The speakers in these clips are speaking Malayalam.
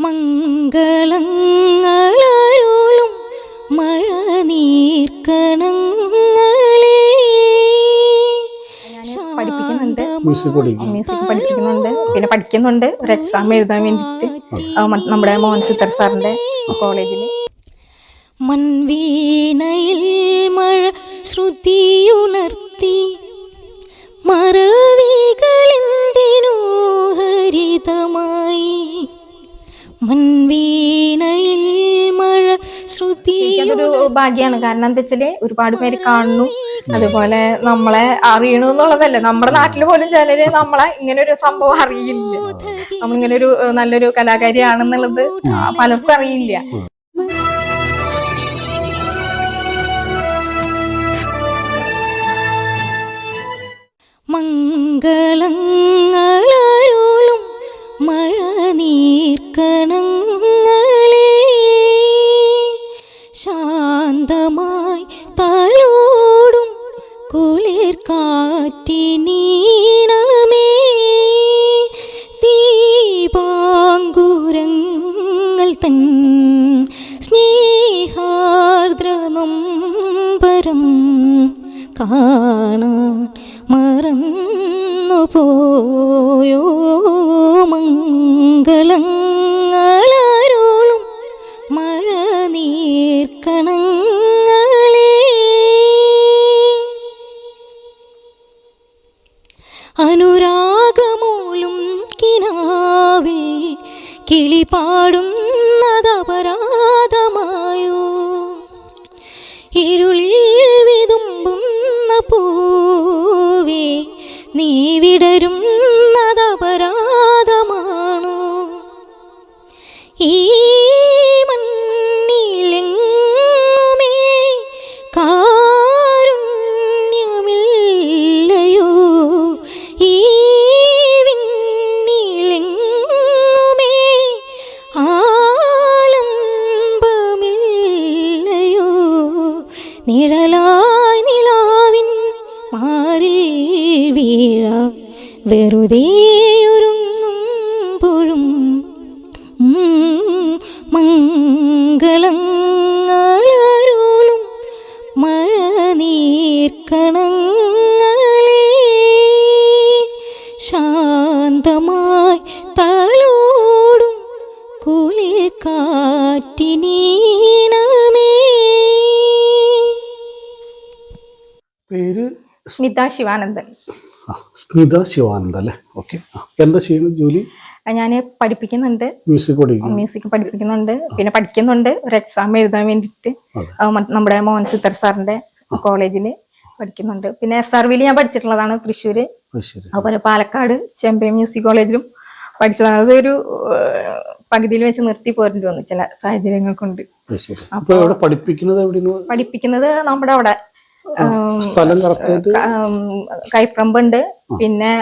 മംഗളങ്ങളരുളും മഴ നീർക്കണങ്ങളെ പഠിപ്പിക്കുന്നുണ്ട്. മ്യൂസിക് പഠിക്കും. മ്യൂസിക് പഠിപ്പിക്കുന്നുണ്ട്. പിന്നെ പഠിക്കുന്നുണ്ട്. ഒരു എക്സാം എഴുതാൻ വേണ്ടിയിട്ട്. നമ്മുടെ മോഹൻ സിത്തർ സാറിന്റെ കോളേജിൽ മൺവീണയിൽ മഴ ശ്രുതിയുണർത്തി ഭാഗ്യമാണ് കാരണം എന്താ വെച്ചാൽ ഒരുപാട് പേര് കാണുന്നു. അതുപോലെ നമ്മളെ അറിയണു എന്നുള്ളതല്ലേ നമ്മുടെ നാട്ടിൽ പോലും ചിലര് നമ്മളെ ഇങ്ങനെ ഒരു സംഭവം അറിയില്ല. നമ്മളിങ്ങനെ ഒരു നല്ലൊരു കലാകാരിയാണെന്നുള്ളത് പലർക്കും അറിയില്ല. മംഗളങ്ങളരുളും സ്നേഹാർദ്ര നൊമ്പരം കാണാൻ മറന്നു പോയോ മംഗളങ്ങളാരോളും മഴ നീർക്കണങ്ങളേ അനുരാഗമൂലും കിനാവിൽ കിളി വരും വെറുതെയൊരുങ്ങുമ്പോഴും മംഗളങ്ങളും മഴ നീർക്കണങ്ങളെ ശാന്തമായി തലോടും കുളിർ കാറ്റിനീണമേ പേര് സ്മിത ശിവാനന്ദൻ. ആ, സ്മിത ശിവാനന്ദ അല്ലേ ഓക്കെ എന്താ ചെയ്യുന്നത് ജോലി? ഞാൻ പഠിപ്പിക്കുന്നുണ്ട്. മ്യൂസിക് മ്യൂസിക് പഠിപ്പിക്കുന്നുണ്ട്. പിന്നെ പഠിക്കുന്നുണ്ട്. ഒരു എക്സാം എഴുതാൻ വേണ്ടിയിട്ട്. നമ്മുടെ മോഹൻ സിത്തർ സാറിന്റെ കോളേജിൽ പഠിക്കുന്നുണ്ട്. പിന്നെ എസ് ആർ വിയിൽ ഞാൻ പഠിച്ചിട്ടുള്ളതാണ് തൃശ്ശൂര്. അത് ശരി അതുപോലെ പാലക്കാട് ചെമ്പൈ മ്യൂസിക് കോളേജിലും പഠിച്ചതാണ്. അതൊരു പകുതിയിൽ വെച്ച് നിർത്തി പോരേണ്ടി വന്നു ചില സാഹചര്യങ്ങൾ കൊണ്ട് പഠിപ്പിക്കുന്നത് നമ്മുടെ അവിടെ. കൈപ്രമ്പുണ്ട് പിന്നെ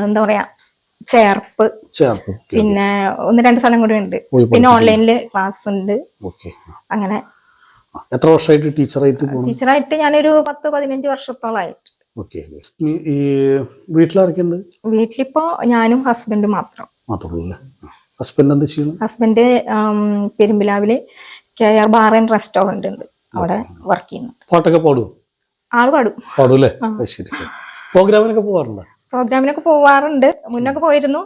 എന്താ പറയാ ചേർപ്പ്. ചേർപ്പ് പിന്നെ ഒന്ന് രണ്ട് സ്ഥലം കൂടി ഉണ്ട്. പിന്നെ ഓൺലൈനിൽ ക്ലാസ് ഉണ്ട്. അങ്ങനെ. എത്ര വർഷമായിട്ട് ടീച്ചറായിട്ട് ടീച്ചറായിട്ട് ഞാനൊരു പത്ത് പതിനഞ്ച് വർഷത്തോളായിട്ട്. ഈ വീട്ടിലാരൊക്കെയുണ്ട്? വീട്ടിലിപ്പോ ഞാനും ഹസ്ബൻഡ് മാത്രം. ഹസ്ബൻഡ് എന്താ ചെയ്യുന്നത്? Husband പെരുമ്പിലാവിൽ K R bar and restaurant ഉണ്ട്. അവിടെ വർക്ക് ചെയ്യുന്നു. പാട്ടൊക്കെ പാടും ആൾ പാടും. പാടും അല്ലേ ശരി. പ്രോഗ്രാമിനൊക്കെ പോകാറുണ്ടോ പ്രോഗ്രാമിനൊക്കെ പോവാറുണ്ട്. മുന്നൊക്കെ പോയിരുന്നു.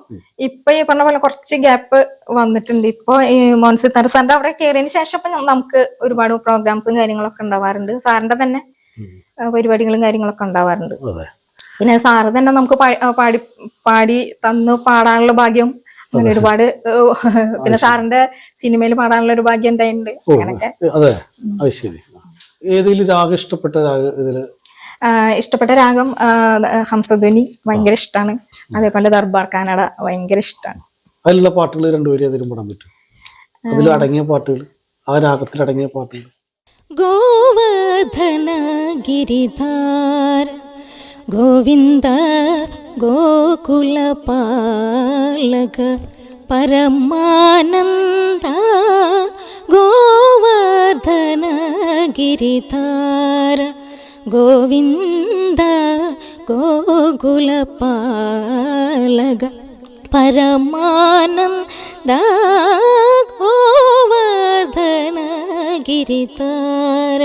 ഇപ്പൊ ഈ പറഞ്ഞ പോലെ കുറച്ച് ഗ്യാപ്പ് വന്നിട്ടുണ്ട്. ഇപ്പൊ ഈ മോൻസി തര സാറിന്റെ അവിടെ കയറിയതിന് ശേഷം ഇപ്പൊ നമുക്ക് ഒരുപാട് പ്രോഗ്രാംസും കാര്യങ്ങളൊക്കെ ഉണ്ടാവാറുണ്ട്. സാറിന്റെ തന്നെ പരിപാടികളും കാര്യങ്ങളൊക്കെ ഉണ്ടാവാറുണ്ട്. പിന്നെ സാറ് തന്നെ നമുക്ക് പാടി പാടി തന്നു പാടാനുള്ള ഭാഗ്യം അങ്ങനെ ഒരുപാട് പിന്നെ സാറിന്റെ സിനിമയിൽ പാടാനുള്ള ഒരു ഭാഗ്യം ഉണ്ടായിട്ടുണ്ട് അങ്ങനൊക്കെ അതെ. അത് ശരി. ഏതെങ്കിലും രാഗം ഇഷ്ടപ്പെട്ട രാഗം ഇതിൽ? ഇഷ്ടപ്പെട്ട രാഗം ഹംസധ്വനി ഭയങ്കര ഇഷ്ടമാണ് അതേപോലെ ദർബാർ കാനഡ ഭയങ്കര ഇഷ്ടമാണ് അതിലുള്ള പാട്ടുകൾ രണ്ടുപേരും അതിലും പാടാൻ പറ്റും? അതിൽ അടങ്ങിയ പാട്ടുകൾ ആ രാഗത്തിൽ അടങ്ങിയ പാട്ടുകൾ. ഗോവധന ഗിരിധാര ഗോവിന്ദ ഗോകുലപാലക പരമാനന്ദ ഗോവർദ്ധന ഗിരിധാര ഗോവിന്ദ ഗോകുലപാലക പരമാനന്ദ ഗോവർദ്ധന ഗിരിതാര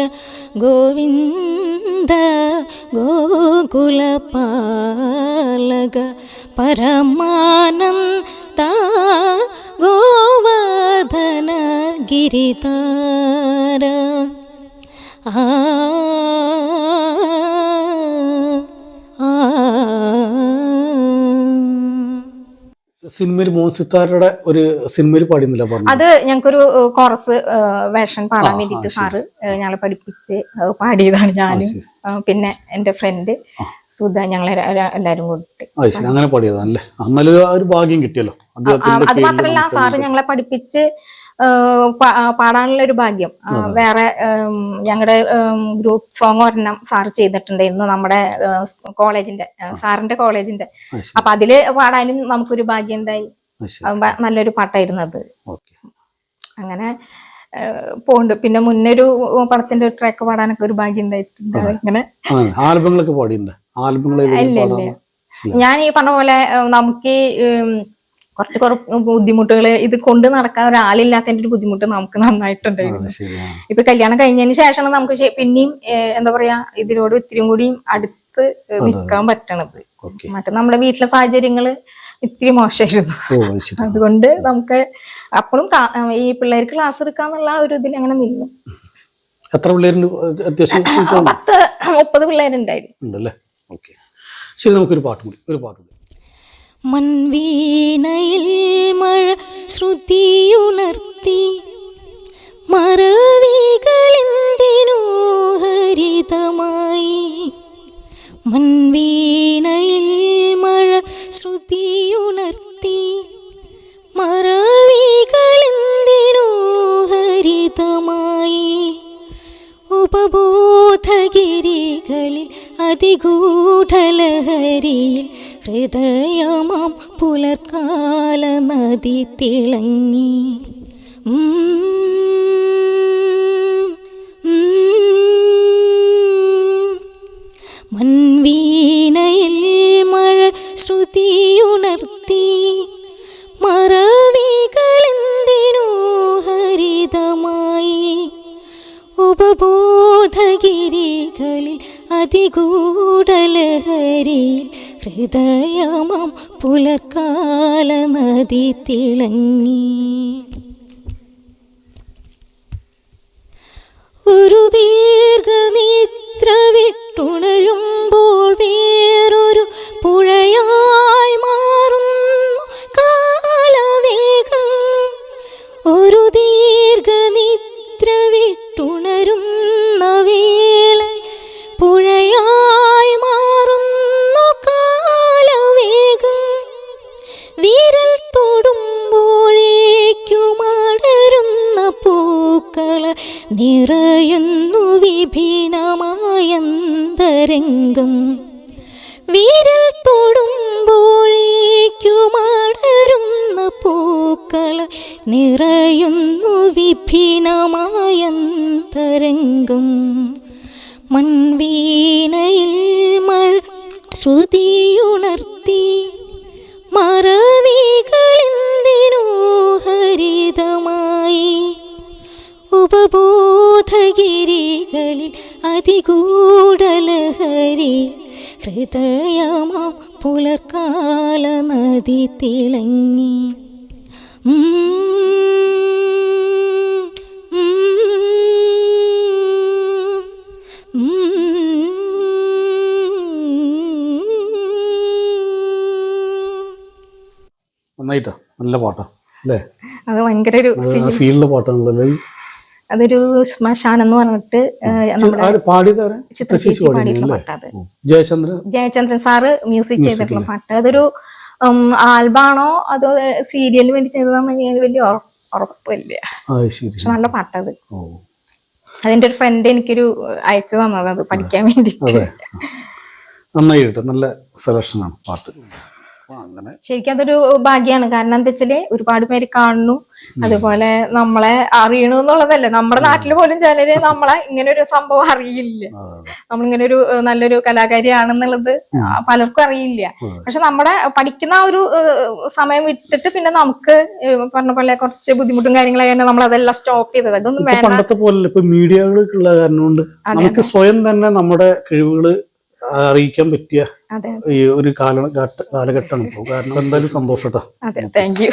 ഗോവിന്ദ गोकुलपालग परमानन्ता परमानता गोवधन आ സിനിമയിൽ മോൻസിത്താരുടെ ഒരു സിനിമയിൽ പാടിയുന്നില്ല പറഞ്ഞു അത് ഞങ്ങൾക്കൊരു കോറസ് വേഷൻ പാടാൻ വേണ്ടിയിട്ട് സാറ് ഞങ്ങളെ പഠിപ്പിച്ച് പാടിയതാണ് ഞാനും. പിന്നെ എന്റെ ഫ്രണ്ട് സുധ ര- എല്ലാരും കൂടിട്ട് അങ്ങനെ പാടിയതാണല്ലേ? എന്നാലും ഒരു ഭാഗ്യം കിട്ടിയല്ലോ. അത് മാത്രല്ല സാറ് ഞങ്ങളെ പഠിപ്പിച്ച് പാടാനുള്ള ഒരു ഭാഗ്യം. വേറെ ഞങ്ങളുടെ ഗ്രൂപ്പ് സോങ് ഒരെണ്ണം സാറ് ഇന്ന് നമ്മുടെ കോളേജിന്റെ സാറിന്റെ കോളേജിന്റെ. അപ്പൊ അതിൽ പാടാനും നമുക്കൊരു ഭാഗ്യം ഉണ്ടായി നല്ലൊരു പാട്ടായിരുന്നു അത്. അങ്ങനെ പോണ്ട്. പിന്നെ മുന്നൊരു പടത്തിന്റെ ഒരു ട്രാക്ക് പാടാനൊക്കെ ഒരു ഭാഗ്യം ഉണ്ടായിട്ടുണ്ട് അങ്ങനെ. ആൽബങ്ങളൊക്കെ പാടിയിട്ടുണ്ട് ആൽബങ്ങൾ ഞാൻ ഈ പറഞ്ഞ പോലെ നമുക്ക് കുറച്ച് കുറച്ച് ബുദ്ധിമുട്ടുകൾ ഇത് കൊണ്ട് നടക്കാൻ ഒരാളില്ലാത്തതിന്റെ ഒരു ബുദ്ധിമുട്ട് നമുക്ക് നന്നായിട്ടുണ്ടായിരുന്നു. ഇപ്പൊ കല്യാണം കഴിഞ്ഞതിന് ശേഷം നമുക്ക് പിന്നെയും എന്താ പറയാ ഇതിനോട് ഇത്തിരിയും കൂടിയും അടുത്ത് നിൽക്കാൻ പറ്റണത്. മറ്റേ നമ്മുടെ വീട്ടിലെ സാഹചര്യങ്ങൾ ഇത്തിരി മോശമായിരുന്നു. അതുകൊണ്ട് നമുക്ക് അപ്പോഴും ഈ പിള്ളേർക്ക് ക്ലാസ് എടുക്കാന്നുള്ള ഒരു ഇതിൽ അങ്ങനെ നിന്നു. എത്ര പിള്ളേരുണ്ട്? അത്യാവശ്യം പത്ത് മുപ്പത് പിള്ളേരുണ്ടായിരുന്നു. ശരി നമുക്കൊരു പാട്ട് കൂടി ഒരു പാട്ട് മൺവീണയിൽ മഴ ശ്രുതിയുണർത്തി മറവികളെന്തിനോ ഹരിതമായി? മൺവീണയിൽ മഴ ശ്രുതിയുണർത്തി മറവികളെന്തിനോ ഹരിതമായി? ഉപബോധഗിരികളിൽ അതിഗൂഢലഹരിയിൽ ഹൃദയമാം പുലർക്കാല നദി തിളങ്ങി. മൺവീനയിൽ മഴ ശ്രുതിയുണർത്തി. മറവികളെന്തിനോ ഹരിതമായി. ഉപബോധഗിരികളിൽ അതിഗൂഢലഹരിയിൽ ഹൃദയമാം പുലർക്കാല നദി തിളങ്ങി. ഒരു ദീർഘനിദ്ര വിട്ടുണരുമ്പോൾ വേറൊരു പുഴയായി മാറുന്നു വിഭിന്നമായന്തരംഗം വിരൽ തൊടുമ്പോഴേക്കുമടരുന്ന പൂക്കൾ നിറയുന്നു വിഭിന്നമായന്തരംഗം. മൺവീണയിൽ മഴ ശ്രുതിയുണർത്തി മറവികളെന്തിനോ ഹരിതമായി ഉപബോധഗിരികളിൽ അതിഗൂഢലഹരി ഹൃദയമാം പുലർക്കാല നദി തിളങ്ങി. നന്നായിട്ടാ. നല്ല പാട്ടാ. അല്ലേ? അത് ഭയങ്കര ഒരു ഫീൽഡ് പാട്ടാണല്ലോ. അതൊരു ശ്മശാനം എന്ന് പറഞ്ഞിട്ട് പാടിയിട്ടുള്ള ജയചന്ദ്രൻ? ജയചന്ദ്രൻ സാറ് മ്യൂസിക് ചെയ്തിട്ടുള്ള പാട്ട്. അതൊരു ആൽബാണോ അതോ സീരിയലിന് വേണ്ടി എനിക്ക് വലിയ ഉറ- ഉറപ്പില്ല. പക്ഷെ നല്ല പാട്ടത്. അതിന്റെ ഒരു ഫ്രണ്ട് എനിക്കൊരു അയച്ചു തന്നത് അത് പഠിക്കാൻ വേണ്ടി നന്നായിട്ട് നല്ല സെലക്ഷനാണ് പാട്ട്. ശരിക്കും അതൊരു ഭാഗ്യമാണ് കാരണം എന്താ വെച്ചാൽ ഒരുപാട് പേര് കാണുന്നു. അതുപോലെ നമ്മളെ അറിയണു എന്നുള്ളതല്ലേ. നമ്മുടെ നാട്ടിൽ പോലും ചിലര് നമ്മളെ ഇങ്ങനെ ഒരു സംഭവം അറിയില്ല. നമ്മളിങ്ങനെ ഒരു നല്ലൊരു കലാകാരിയാണെന്നുള്ളത്. പലർക്കും അറിയില്ല. പക്ഷെ നമ്മുടെ പഠിക്കുന്ന ആ ഒരു സമയം വിട്ടിട്ട് പിന്നെ നമുക്ക് പറഞ്ഞ പോലെ കുറച്ച് ബുദ്ധിമുട്ടും കാര്യങ്ങളായി നമ്മൾ അതെല്ലാം സ്റ്റോപ്പ് ചെയ്തത്. അതൊന്നും വേണ്ട. പണ്ടത്തെ പോലെ ഇപ്പൊ മീഡിയകളുള്ള കാരണം കൊണ്ട് നമുക്ക് സ്വയം തന്നെ നമ്മുടെ കഴിവുകൾ അറിയിക്കാൻ പറ്റിയ ഈ ഒരു കാല ഘട്ട- കാലഘട്ടമാണ് ഇപ്പോൾ കാരണം എന്തായാലും സന്തോഷട്ടോ. Thank you